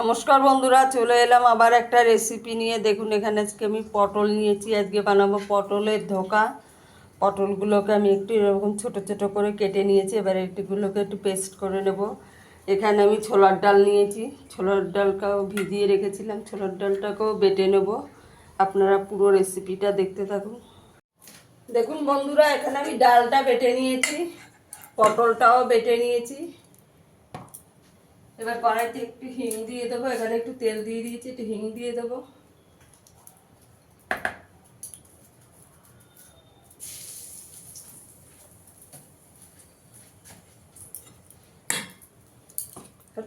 নমস্কার বন্ধুরা, চলে এলাম আবার একটা রেসিপি নিয়ে। দেখুন, এখানে আজকে আমি পটল নিয়েছি। আজকে বানাবো পটলের ধোকা। পটলগুলোকে আমি একটু এরকম ছোট ছোট করে কেটে নিয়েছি। এবার একটুগুলোকে একটু পেস্ট করে নেব। এখানে আমি ছোলার ডাল নিয়েছি। ছোলার ডালটাও ভিজিয়ে রেখেছিলাম। ছোলার ডালটাকেও বেটে নেব। আপনারা পুরো রেসিপিটা দেখতে থাকুন। দেখুন বন্ধুরা, এখানে আমি ডালটা বেটে নিয়েছি। পটলটাও বেটে নিয়েছি। এবার কড়াইতে একটু হিং দিয়ে দেবো, এখানে একটু তেল দিয়ে দিয়েছি, একটু হিং দিয়ে দেবো।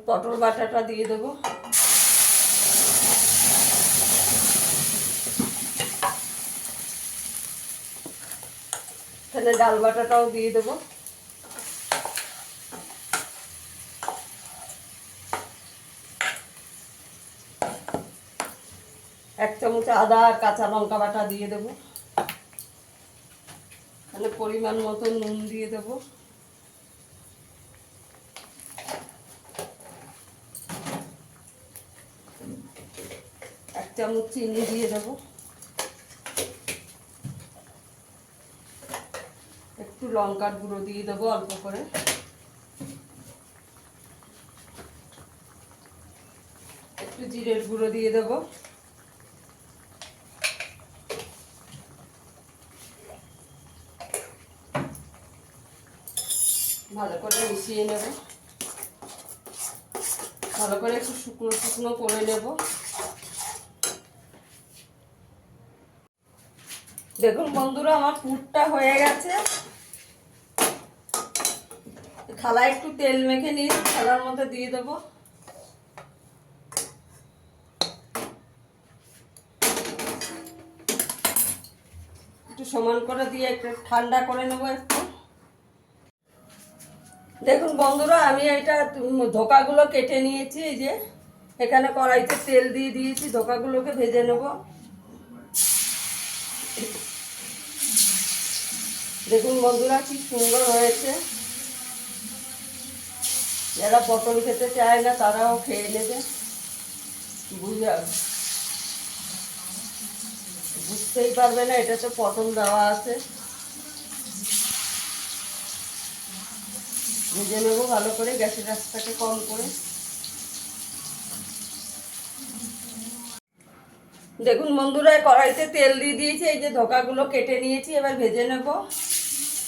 পটল বাটাটা দিয়ে দেবো। এখানে ডাল বাটাটাও দিয়ে দেবো এক চামচ আদা আর কাঁচা লঙ্কা বাটা দিয়ে দেবো। এখানে পরিমাণ মতো নুন দিয়ে দেবো। এক চামচ চিনি দিয়ে দেবো। একটু লঙ্কার গুঁড়ো দিয়ে দেবো অল্প করে। একটু জিরের গুঁড়ো দিয়ে দেবো। ভালো করে মিশিয়ে নেব। ভালো করে একটু শুকনো শুকনো করে নেব। দেখুন বন্ধুরা, আমার পুরটা হয়ে গেছে। থালায় একটু তেল মেখে নিয়ে থালার মধ্যে দিয়ে দেবো। একটু সমান করে দিয়ে একটু ঠান্ডা করে নেব একটু। দেখুন বন্ধুরা, আমি এটা ধোকাগুলো কেটে নিয়েছি, এই যে। এখানে কড়াইতে তেল দিয়ে দিয়েছি, ধোকাগুলোকে ভেজে নেব। দেখুন বন্ধুরা, কি সুন্দর হয়েছে। যারা পটল খেতে চায় না, তারাও খেয়ে নেবে। বুঝা বুঝতেই পারবে না এটাতে পটল দেওয়া আছে। ভেজে নেব ভালো করে, গ্যাসের রাস্তাকে কম করে। দেখুন বন্ধুরা কড়াইতে তেল দিয়ে দিয়েছি, এই যে ধোকাগুলো কেটে নিয়েছি, এবার ভেজে নেব।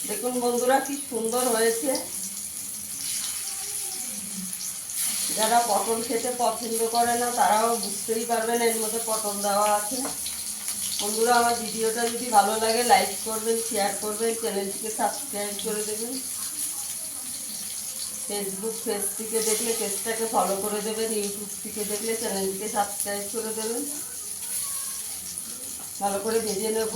দেখুন বন্ধুরা, কি সুন্দর হয়েছে। যারা পটল খেতে পছন্দ করে না, তারাও বুঝতেই পারবেন, এর মধ্যে পটল দেওয়া আছে। বন্ধুরা, আমার ভিডিওটা যদি ভালো লাগে, লাইক করবেন শেয়ার করবেন চ্যানেলটিকে সাবস্ক্রাইব করে দেবেন। ফেসবুক পেজ থেকে দেখলে পেজটাকে ফলো করে দেবেন ইউটিউব থেকে দেখলে চ্যানেলটিকে সাবস্ক্রাইব করে দেবেন। ভালো করে ভেজে নেব।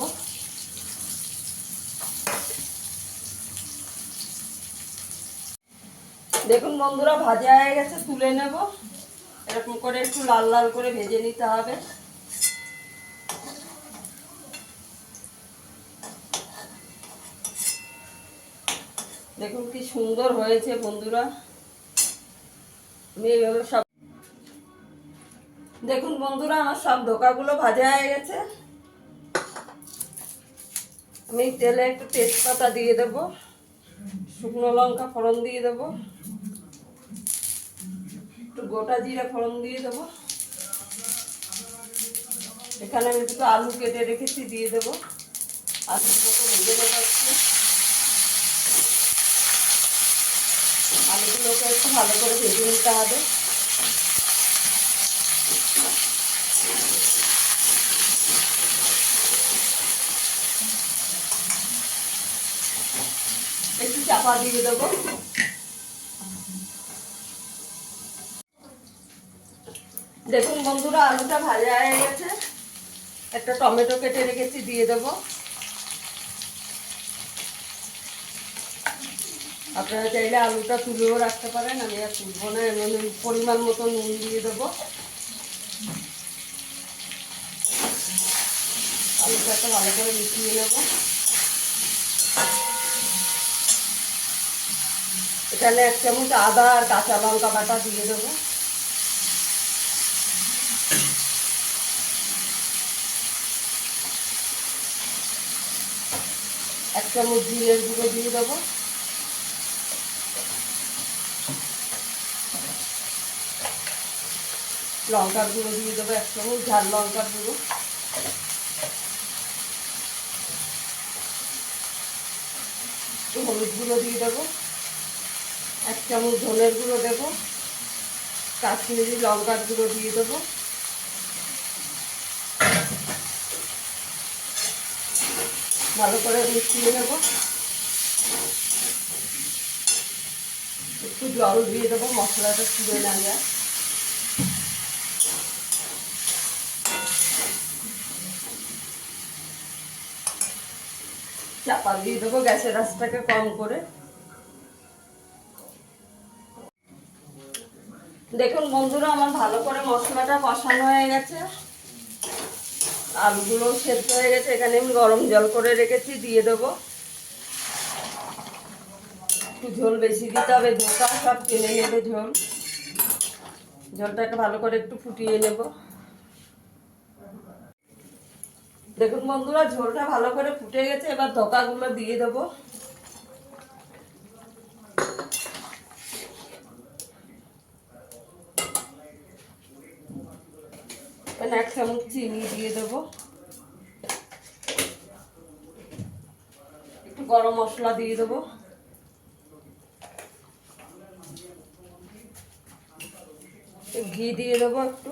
দেখুন বন্ধুরা, ভাজা হয়ে গেছে, তুলে নেব। এরকম করে একটু লাল লাল করে ভেজে নিতে হবে। দেখুন কি সুন্দর হয়েছে বন্ধুরা। আমি এইভাবে সব দেখুন বন্ধুরা, আমার সব ধোকাগুলো ভাজা হয়ে গেছে। আমি তেলে একটু তেজপাতা দিয়ে দেবো, শুকনো লঙ্কা ফোড়ন দিয়ে দেবো, একটু গোটা জিরা ফোড়ন দিয়ে দেবো। এখানে আমি দুটো আলু কেটে রেখেছি, দিয়ে দেবো। আলুগুলোকে ভেজে নেব আলুগুলোকে একটু ভালো করে ভেজে নিতে হবে। একটু চাপা দিয়ে দেবো। দেখুন বন্ধুরা, আলুটা ভাজা হয়ে গেছে। একটা টমেটো কেটে রেখেছি, দিয়ে দেবো। আপনারা চাইলে আলুটা তুলেও রাখতে পারেন, আমি আর তুলবো না, এমন পরিমাণ মতো নুন দিয়ে দেবো। আলুটাকে ভালো করে মিশিয়ে নেব। এখানে এক চামচ আদা আর কাঁচা লঙ্কা বাটা দিয়ে দেবো। এক চামচ জিরের গুঁড়ো দিয়ে দেবো। লঙ্কার গুঁড়ো দিয়ে দেবো এক চামচ, ঝাল লঙ্কার গুঁড়ো। হলুদ গুঁড়ো দিয়ে দেবো। এক চামচ ধনের গুঁড়ো দেবো। কাশ্মীরি লঙ্কার গুঁড়ো দিয়ে দেবো। ভালো করে মিশিয়ে নেব। একটু জল দিয়ে দেবো, মশলাটা পুড়ে না যায়। চাপা দিয়ে দেবো, গ্যাসের আঁচটাকে কম করে। দেখুন বন্ধুরা, আমার ভালো করে মশলাটা কষানো হয়ে গেছে। আলুগুলো সেদ্ধ হয়ে গেছে, এখানে আমি গরম জল করে রেখেছি, দিয়ে দেবো। একটু ঝোল বেশি দিতে হবে, ধোকা, সব টেনে নেবে ঝোল। ঝোলটাকে ভালো করে একটু ফুটিয়ে নেব। দেখুন বন্ধুরা, ঝোলটা ভালো করে ফুটে গেছে, এবার ধোকাগুলো দিয়ে দেবো। এক চামচ চিনি দিয়ে দেবো। একটু গরম মশলা দিয়ে দেবো। ঘি দিয়ে দেবো একটু।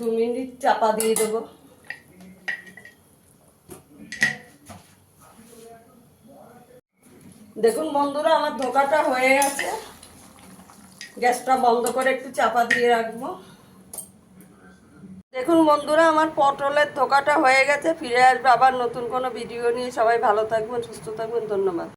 দু মিনিট চাপা দিয়ে দেবো। দেখুন বন্ধুরা, আমার ধোকাটা হয়ে গেছে। গ্যাসটা বন্ধ করে একটু চাপা দিয়ে রাখব। দেখুন বন্ধুরা, আমার পটলের ধোকাটা হয়ে গেছে, ফিরে আসবে আবার নতুন কোনো ভিডিও নিয়ে। সবাই ভালো থাকবেন, সুস্থ থাকবেন, ধন্যবাদ।